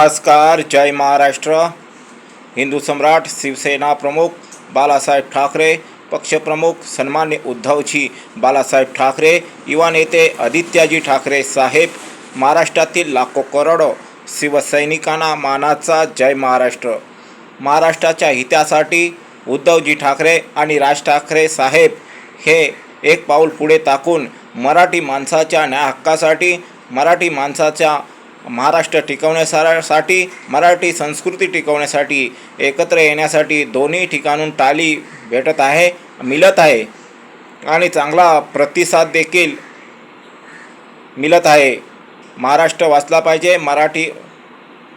नमस्कार जय महाराष्ट्र. हिंदू सम्राट शिवसेना प्रमुख बालासाहेब ठाकरे पक्षप्रमुख सन्मान्य उद्धवजी बालासाहेब ठाकरे युवा नेते आदित्याजी ठाकरे साहेब महाराष्ट्रातील लाखो करोडो शिवसैनिकांना मानाचा जय महाराष्ट्र. महाराष्ट्राच्या हितासाठी उद्धवजी ठाकरे आणि राज ठाकरे साहेब हे एक पाऊल पुढे टाकून मराठी माणसाच्या न्याय हक्कासाठी मराठी माणसाच्या महाराष्ट्र टिकवण्यासाठी मराठी संस्कृती टिकवण्यासाठी एकत्र येण्यासाठी दोन्ही ठिकाणून टाली भेटत आहे मिळत आहे. आणि चांगला प्रतिसाद देखील मिळत आहे. महाराष्ट्र वाचला पाहिजे मराठी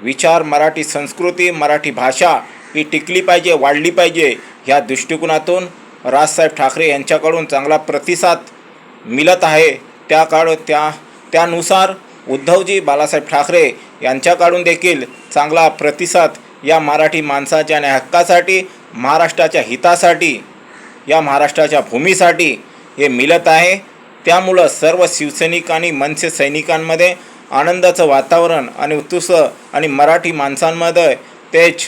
विचार मराठी संस्कृती मराठी भाषा ही टिकली पाहिजे वाढली पाहिजे ह्या दृष्टिकोनातून राजसाहेब ठाकरे यांच्याकडून चांगला प्रतिसाद मिळत आहे. त्या काळ त्या त्यानुसार उद्धवजी बालासाहेब ठाकरे यांच्याकडून देखील चांगला प्रतिसाद या मराठी माणसाच्या आणि हक्कासाठी महाराष्ट्राच्या हितासाठी या महाराष्ट्राच्या भूमीसाठी हे मिळत आहे. त्यामुळं सर्व शिवसैनिक आणि मनसे सैनिकांमध्ये आनंदाचं वातावरण आणि उत्सुक आणि मराठी माणसांमध्ये तेज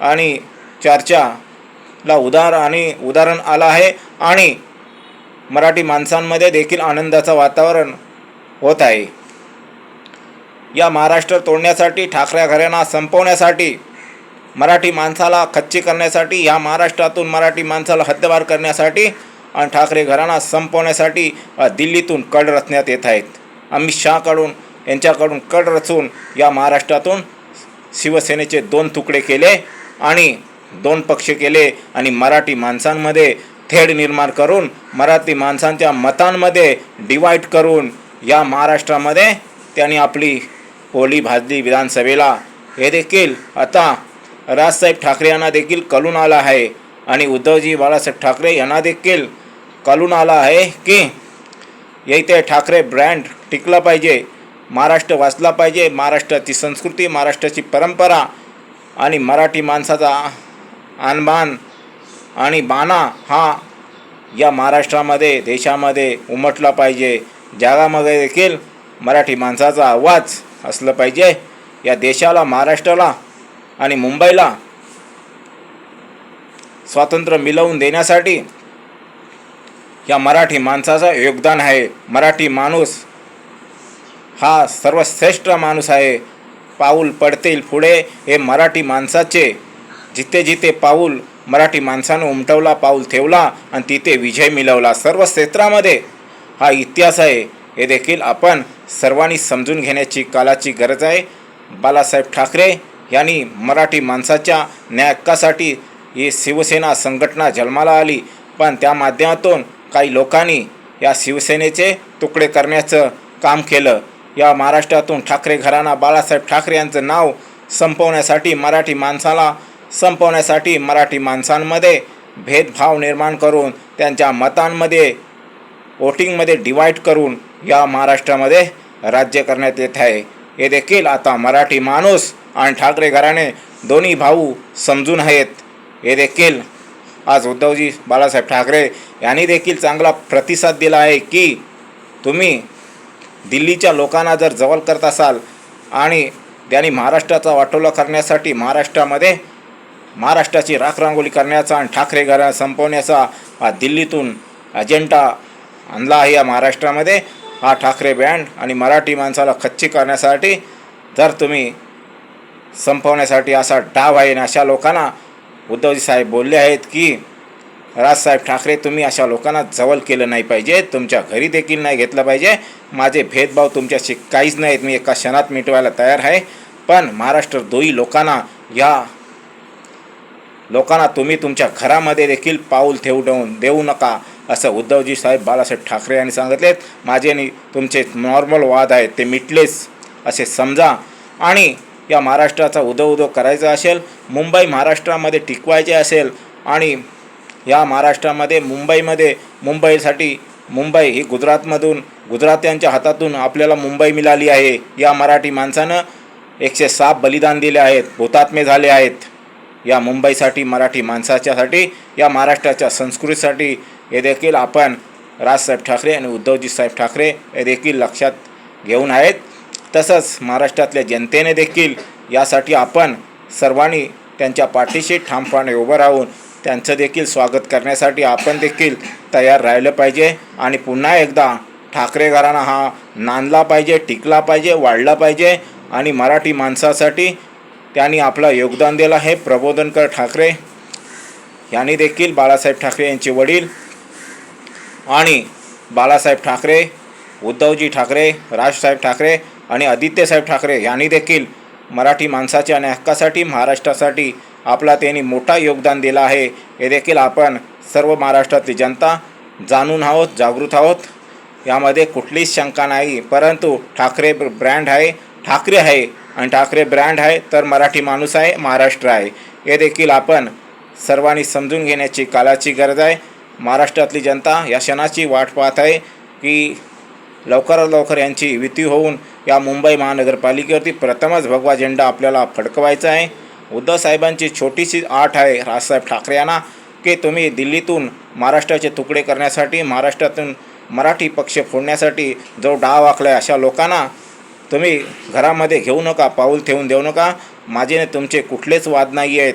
आणि चर्चाला उदार आणि उदाहरण आलं आहे. आणि मराठी माणसांमध्ये देखील आनंदाचं वातावरण होत आहे. या महाराष्ट्र तोडण्यासाठी ठाकऱ्या घराणा संपवण्यासाठी मराठी माणसाला खच्ची करण्यासाठी या महाराष्ट्रातून मराठी माणसाला हद्दवार करण्यासाठी आणि ठाकरे घराणा संपवण्यासाठी दिल्लीतून कड रचण्यात येत आहेत. अमित शहाकडून यांच्याकडून कड रचून या महाराष्ट्रातून शिवसेनेचे दोन तुकडे केले आणि दोन पक्ष केले आणि मराठी माणसांमध्ये थेड निर्माण करून मराठी माणसांच्या मतांमध्ये डिवाईड करून या महाराष्ट्रामध्ये त्यांनी आपली होली भाजली विधानसभेला. हे देखील आता राजसाहेब ठाकरे यांना देखील कळून आलं आहे. आणि उद्धवजी बाळासाहेब ठाकरे यांना देखील कळून आलं आहे की येथे ठाकरे ब्रँड टिकला पाहिजे महाराष्ट्र वाचला पाहिजे महाराष्ट्राची संस्कृती महाराष्ट्राची परंपरा आणि मराठी माणसाचा आणबाण आणि बाणा हा या महाराष्ट्रामध्ये देशामध्ये उमटला पाहिजे. जगामध्ये देखील मराठी माणसाचा आवाज असलं पाहिजे. या देशाला महाराष्ट्राला आणि मुंबईला स्वातंत्र्य मिळवून देण्यासाठी या मराठी माणसाचं योगदान आहे. मराठी माणूस हा सर्वश्रेष्ठ माणूस आहे. पाऊल पडतील पुढे हे मराठी माणसाचे. जिथे जिथे पाऊल मराठी माणसानं उमटवला पाऊल ठेवला आणि तिथे विजय मिळवला. सर्व क्षेत्रामध्ये हा इतिहास आहे. हे देखील आपण सर्वांनी समजून घेण्याची कालाची गरज आहे. बालासाहेब ठाकरे यांनी मराठी माणसाच्या न्यायकासाठी ही शिवसेना संघटना जन्माला आली. पण त्या माध्यमातून काही लोकांनी या शिवसेनेचे तुकडे करण्याचं काम केलं. या महाराष्ट्रातून ठाकरे घराणा बाळासाहेब ठाकरे यांचं नाव संपवण्यासाठी मराठी माणसाला संपवण्यासाठी मराठी माणसांमध्ये भेदभाव निर्माण करून त्यांच्या मतांमध्ये वोटिंगमध्ये डिवाईड करून या महाराष्ट्रामध्ये राज्य करण्यात येत आहे. हे देखील आता मराठी माणूस आणि ठाकरे घराणे दोन्ही भाऊ समजून आहेत. हे देखील आज उद्धवजी बाळासाहेब ठाकरे यांनी देखील चांगला प्रतिसाद दिला आहे की तुम्ही दिल्लीच्या लोकांना जर जवळ करत असाल आणि त्यांनी महाराष्ट्राचा वाटोला करण्यासाठी महाराष्ट्रामध्ये महाराष्ट्राची राखरांगोली करण्याचा आणि ठाकरे घरा संपवण्याचा हा दिल्लीतून अजेंडा आणला आहे या महाराष्ट्रामध्ये. हा ठाकरे बँड आणि मराठी माणसाला खच्ची करण्यासाठी जर तुम्ही संपवण्यासाठी असा डाव आहे आणि अशा लोकांना उद्धवजी साहेब बोलले आहेत की राजसाहेब ठाकरे तुम्ही अशा लोकांना जवळ केलं नाही पाहिजे तुमच्या घरी देखील नाही घेतलं पाहिजे. माझे भेदभाव तुमच्याशी काहीच नाहीत मी एका क्षणात मिटवायला तयार आहे. पण महाराष्ट्र दोही लोकांना या लोकांना तुम्ही तुमच्या घरामध्ये देखील पाऊल ठेवून देऊ नका. असं उद्धवजी साहेब बाळासाहेब ठाकरे यांनी सांगितलेत माझे आणि तुमचे नॉर्मल वाद आहेत ते मिटलेच असे समजा. आणि या महाराष्ट्राचा उदो उदो करायचा असेल मुंबई महाराष्ट्रामध्ये टिकवायचे असेल आणि या महाराष्ट्रामध्ये मुंबईमध्ये मुंबईसाठी मुंबई ही गुजरातमधून गुजरात्यांच्या हातातून आपल्याला मुंबई मिळाली आहे. या मराठी माणसानं एकशे सात बलिदान दिले आहेत हुतात्मे झाले आहेत. या मुंबईसाठी मराठी माणसाच्यासाठी या महाराष्ट्राच्या संस्कृतीसाठी हे देखील आपण राजसाहेब ठाकरे आणि उद्धवजी साहेब ठाकरे हे देखील लक्षात घेऊन आहेत. तसंच महाराष्ट्रातल्या जनतेने देखील यासाठी आपण सर्वांनी त्यांच्या पाठीशी ठामपणे उभं राहून त्यांचं देखील स्वागत करण्यासाठी आपण देखील तयार राहिलं पाहिजे. आणि पुन्हा एकदा ठाकरे घराणा हा नांदला पाहिजे टिकला पाहिजे वाढला पाहिजे आणि मराठी माणसासाठी त्यांनी आपलं योगदान दिलं हे प्रबोधनकर ठाकरे यांनी देखील बाळासाहेब ठाकरे यांचे वडील आणि बाळासाहेब ठाकरे उद्धवजी ठाकरे राजसाहेब ठाकरे आणि आदित्यसाहेब ठाकरे यांनी देखील मराठी माणसाच्या आणि हक्कासाठी महाराष्ट्रासाठी आपला त्यांनी मोठा योगदान दिला आहे. हे देखील आपण सर्व महाराष्ट्रातली जनता जाणून आहोत जागृत आहोत. यामध्ये कुठलीच शंका नाही परंतु ठाकरे ब्र- ब्रँड आहे ठाकरे आहे आणि ठाकरे ब्रँड आहे तर मराठी माणूस आहे महाराष्ट्र आहे. हे देखील आपण सर्वांनी समजून घेण्याची कालाची गरज आहे. महाराष्ट्रातली जनता या क्षणाची वाट पाहत आहे की लवकरात लवकर यांची युती होऊन या मुंबई महानगरपालिकेवरती प्रथमच भगवा झेंडा आपल्याला फडकवायचा आहे. उद्धव साहेबांची छोटीशी आठ आहे. राजसाहेब ठाकरे यांना की तुम्ही दिल्लीतून महाराष्ट्राचे तुकडे करण्यासाठी महाराष्ट्रातून मराठी पक्ष फोडण्यासाठी जो डाव आखला आहे अशा लोकांना तुम्ही घरामध्ये घेऊ नका पाऊल ठेवून देऊ नका. माझे तुमचे कुठलेच वाद नाही आहेत